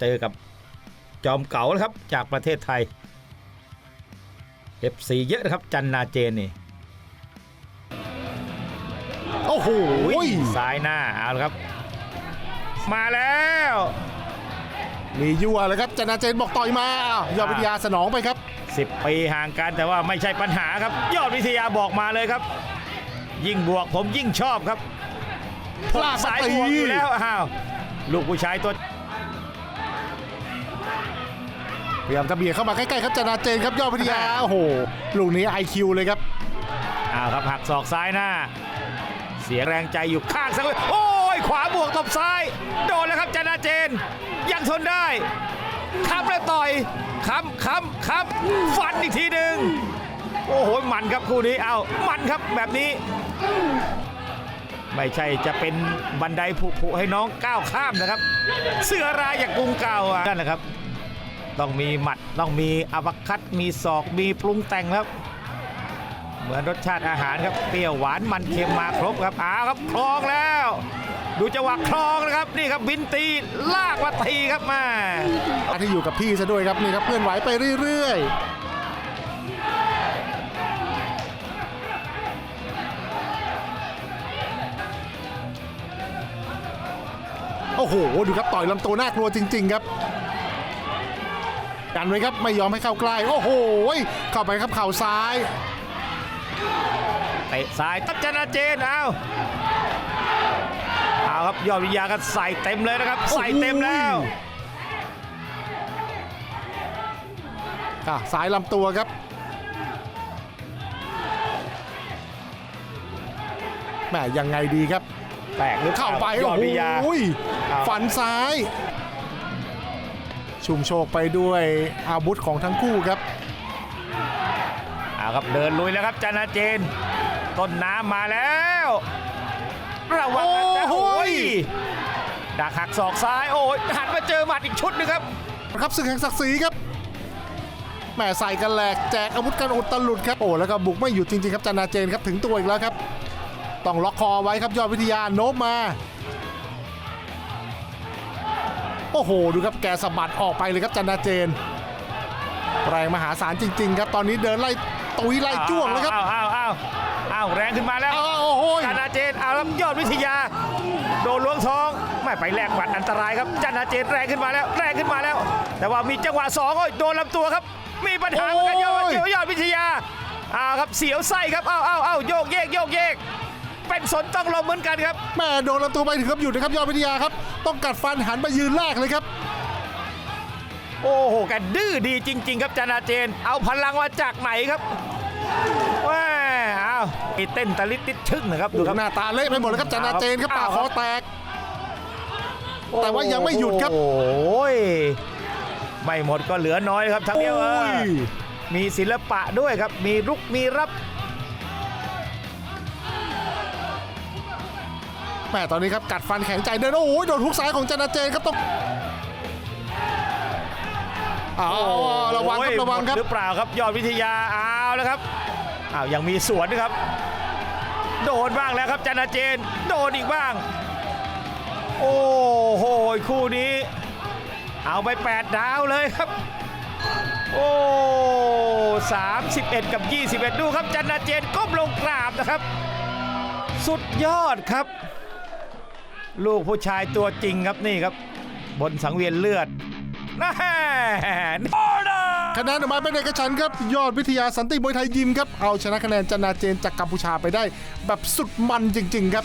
เจอกับจอมเก๋าแล้วครับจากประเทศไทย FC เยอะนะครับจันนาเจนนี่โอ้โหซ้ายหน้าเอาละครับ มาแล้วมียั่วเลยครับจนาเจนบอกต่อยมาอ้าวยอดวิทยาสนองไปครับ 10 ปีห่างกันแต่ว่าไม่ใช่ปัญหาครับ ยอดวิทยาบอกมาเลยครับ ยิ่งบวกผมยิ่งชอบครับพลาดสายมาตีบวกอยู่แล้วอ้าวลูกผู้ชายตัว ยายามจะเบียดเข้ามาใกล้ๆครับจนาเจนครับยอดวิทยาโอ้โหลูกนี้ IQ เลยครับอ้าวครับหักศอกซ้ายหน้า เสียแรงใจอยู่ข้างสักเลยโอ้ยขวาบวกตบซ้าย โดนแล้วครับจนาเจน ยังทนได้ค้ำแล้วต่อยค้ำค้ำค้ำฟันอีกทีหนึ่งโอ้โหมันครับคู่นี้เอามันครับแบบนี้ ไม่ใช่จะเป็นบันไดผุๆให้น้องก้าวข้ามนะครับ เสือรายอย่างกรุงเก่าอะนั่นแหละครับ ต้องมีหมัดต้องมีอัปคัตมีศอกมีปรุงแต่งครับ เหมือนรสชาติอาหารครับเปรี้ยวหวานมันเค็มมาครบครับอ้าวครับคลองแล้ว ดูจังหวะคลองนะครับนี่ครับบินตีลากมาตีครับมาที่อยู่กับพี่ซะด้วยครับนี่ครับเพื่อนไหวไปเรื่อยๆโอ้โห ดูครับ ต่อยลำตัวน่ากลัวจริง ๆ ครับ กันไว้ครับไม่ยอมให้เข้าใกล้โอ้โหเข้าไปครับเข่าซ้ายเตะซ้ายตัดจนาเจนเอาเอาครับยอดวิทยาก็ใส่เต็มเลยนะครับ ใส่เต็มแล้วอะสายลำตัวครับแหมยังไงดีครับ แตกหรือเข้าไปยอดโอ้วิทยาโหเอาฝันซ้าย ชุมโชคไปด้วยอาวุธของทั้งคู่ครับเอาครับเดินลุยแล้วครับจนาเจน ต้นน้ำมาแล้วระวังนะโอ้โหโอ้ยดักหักศอกซ้ายโอ้ยหันมาเจอหมัดอีกชุดหนึงครับครับศึกแห่งศักดิ์ศรีครับแหมใส่กันแหลกแจกอาวุธกันอุตลุดครับโอ้แล้วก็บุกไม่หยุดจริงๆครับจันนาเจนครับถึงตัวอีกแล้วครับ ต้องล็อกคอไว้ครับยอดวิทยาโน้มมา โอ้โห ดูครับแกสะบัดออกไปเลยครับจันนาเจน แรงมหาศาลจริง ๆ ครับ ตอนนี้เดินไล่ตุยไล่จ้วงแล้วครับอ้าวอ้าวอ้าวอ้าวแรงขึ้นมาแล้วอ้าวโอ้โหจนาเจนเอาแล้วยอดวิทยา โดนล้วงท้องไม่ไปแลกหมัดอันตรายครับจนาเจนแรงขึ้นมาแล้วแรงขึ้นมาแล้ว แต่ว่ามีจังหวะสองโอ้ยโดนลำตัวครับ มีปัญหาเหมือนกันยอดโอ้ยยอดวิทยาอ้าวครับเสียวไส้ครับอ้าวอ้าวอ้าวโยกเยกโยกเยก เป็นสนต้องลมเหมือนกันครับแม่โดนลำตัวไปถึงครับหยุดนะครับยอดวิทยาครับ ต้องกัดฟันหันมายืนแรกเลยครับ โอ้โหแกดื้อดีจริง ๆ ครับจนาเจน เอาพลังมาจากไหนครับว้าอ้าวไอ้เต้นตะลิดติดชึ่งนะครับดูครับหน้าตาเละไปหมดแล้วครับจันนาเจนครับปากคอแตก แต่ว่ายังไม่หยุดครับโอ้ยไม่หมดก็เหลือน้อยครับทั้งเดียวเอโอ้อยมีศิลปะด้วยครับมีรุกมีรับ แม่ตอนนี้ครับกัดฟันแข็งใจเดินโอ้โหโดนทุกซ้ายของจันนาเจนครับต้องอ้าวระวังครับระวังครับหรือเปล่าครับยอดวิทยาเอาแล้วครับอ้าวยังมีสวนนะครับ โดนบ้างแล้วครับจันทเจน โดนอีกบ้าง โอ้โหคู่นี้ เอาไป8ดาวเลยครับ โอ้31กับ21ดูครับจันทเจนก้มลงกราบนะครับ สุดยอดครับ ลูกผู้ชายตัวจริงครับนี่ครับ บนสังเวียนเลือดนะฮะคะแนนออกมาเป็นเอกฉันท์ครับยอดวิทยาสันติมวยไทยยิมครับเอาชนะคะแนนจนาเจนจากกัมพูชาไปได้ แบบสุดมันจริง ๆ ครับ